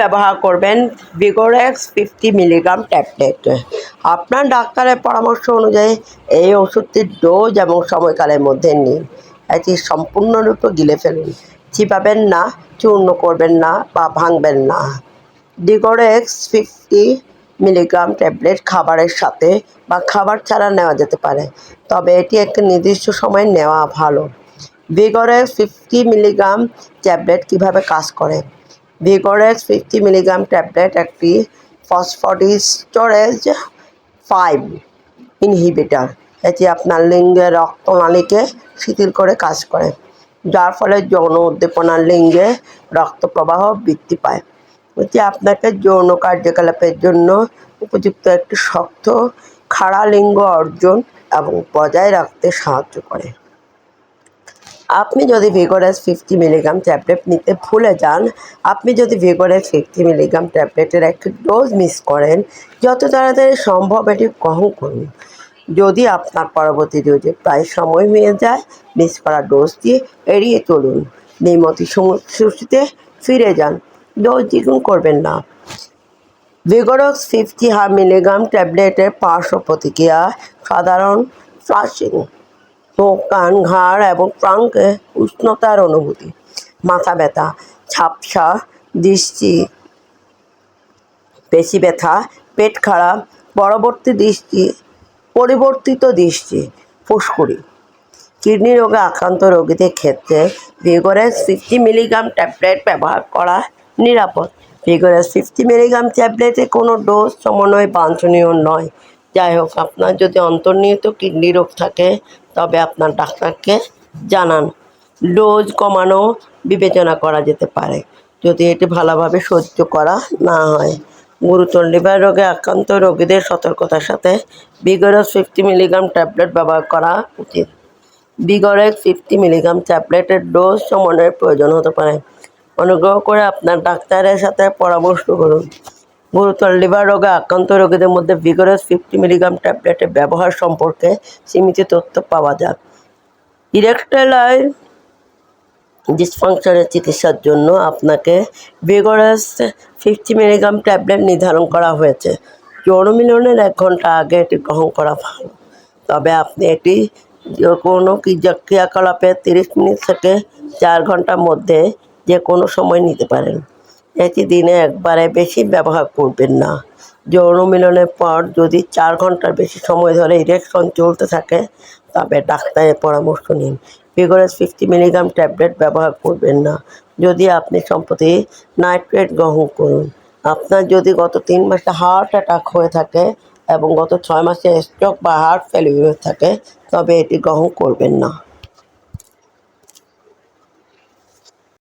ব্যবহার করবেন Vigorex fifty milligram tablet আপনার ডাক্তারের পরামর্শ অনুযায়ী এই ওষুধটির ডোজ এবং সময়কালের মধ্যে নিন। এটি সম্পূর্ণরূপে গিলে ফেলুন। চিবাবেন না, চূর্ণ করবেন না বা ভাঙবেন না। ডিগোরেক্স ফিফটি মিলিগ্রাম ট্যাবলেট খাবারের সাথে বা খাবার ছাড়া নেওয়া যেতে পারে, তবে এটি একটি নির্দিষ্ট সময় নেওয়া ভালো। ভিগোরেক্স ফিফটি মিলিগ্রাম ট্যাবলেট কীভাবে কাজ করে? ভিগোরেক্স ফিফটি মিলিগ্রাম ট্যাবলেট একটি ফসফডিস্টোরেজ ফাইভ ইনহিবিটার এটি আপনার লিঙ্গের রক্তনালীকে শিথিল করে কাজ করে, যার ফলে যৌন উদ্দীপনার লিঙ্গে রক্ত প্রবাহ বৃদ্ধি পায়। এটি আপনাকে যৌন কার্যকলাপের জন্য উপযুক্ত একটি শক্ত, খাড়া লিঙ্গ অর্জন এবং বজায় রাখতে সাহায্য করে। আপনি যদি ভিগোরাস ফিফটি মিলিগ্রাম ট্যাবলেট নিতে ভুলে যান, আপনি যদি ভিগোরাস ফিফটি মিলিগ্রাম ট্যাবলেটের একটি ডোজ মিস করেন, যত তাড়াতাড়ি সম্ভব এটি গ্রহণ করুন। যদি আপনার পরবর্তী ডোজে প্রায় সময় হয়ে যায় মিস করা ডোজটি এড়িয়ে চলুন। নিয়মিত সময়সূচিতে ফিরে যান। ডোজ দ্বিগুণ করবেন না। ভিগোরক্স ফিফটি হার মিলিগ্রাম ট্যাবলেটের পার্শ্ব প্রতিক্রিয়া সাধারণ ফ্লাশিং চোখ কান, ঘাড় এবং ট্রাঙ্কে উষ্ণতার অনুভূতি, মাথা ব্যথা, ঝাপসা, দৃষ্টি, পেশি ব্যথা, পেট খারাপ, পরবর্তী দৃষ্টি, পরিবর্তিত দৃষ্টি, ফুসকুড়ি, কিডনি রোগে আক্রান্ত রোগীদের ক্ষেত্রে ভিগোরেস ফিফটি মিলিগ্রাম ট্যাবলেট ব্যবহার করা নিরাপদ। ভিগোরেস ফিফটি মিলিগ্রাম ট্যাবলেটে কোনো ডোজ সমন্বয় বাঞ্ছনীয় নয়। যাই হোক, আপনার যদি অন্তর্নিহিত কিডনি রোগ থাকে, তবে আপনার ডাক্তারকে জানান। ডোজ কমানো বিবেচনা করা যেতে পারে। যদি এটি ভালোভাবে সহ্য করা না হয়। গুরুতর লিভার রোগে আক্রান্ত রোগীদের সতর্কতার সাথে বিগরস ফিফটি মিলিগ্রাম ট্যাবলেট ব্যবহার করা উচিত। বিগরেক্স ফিফটি মিলিগ্রাম ট্যাবলেটের ডোজ সমন্বয়ের প্রয়োজন হতে পারে। অনুগ্রহ করে আপনার ডাক্তারের সাথে পরামর্শ করুন। গুরুতর লিভার রোগে আক্রান্ত রোগীদের মধ্যে ভিগোরাস ফিফটি মিলিগ্রাম ট্যাবলেটের ব্যবহার সম্পর্কে সীমিত তথ্য পাওয়া যায়। ইরেকটাইলাইল ডিসফাংশনের চিকিৎসার জন্য আপনাকে ভিগোরাস ফিফটি মিলিগ্রাম ট্যাবলেট নির্ধারণ করা হয়েছে। যৌন মিলনের এক ঘণ্টা আগে এটি গ্রহণ করা ভালো। তবে আপনি এটি যে কোনো ক্রিয়া- ক্রিয়াকলাপে তিরিশ মিনিট থেকে চার ঘণ্টার মধ্যে যে কোনো সময় নিতে পারেন। এটি দিনে একবারে বেশি ব্যবহার করবেন না। যৌন মিলনের পর যদি চার ঘণ্টার বেশি সময় ধরে ইরেকশন চলতে থাকে, তবে ডাক্তারের পরামর্শ নিন। ভিগোরাস ফিফটি মিলিগ্রাম ট্যাবলেট ব্যবহার করবেন না। যদি আপনি সম্প্রতি নাইট্রেট গ্রহণ করুন। আপনার যদি গত তিন মাসে হার্ট অ্যাটাক হয়ে থাকে এবং গত ছয় মাসে স্ট্রোক বা হার্ট ফেলিউর থাকে, তবে এটি গ্রহণ করবেন না।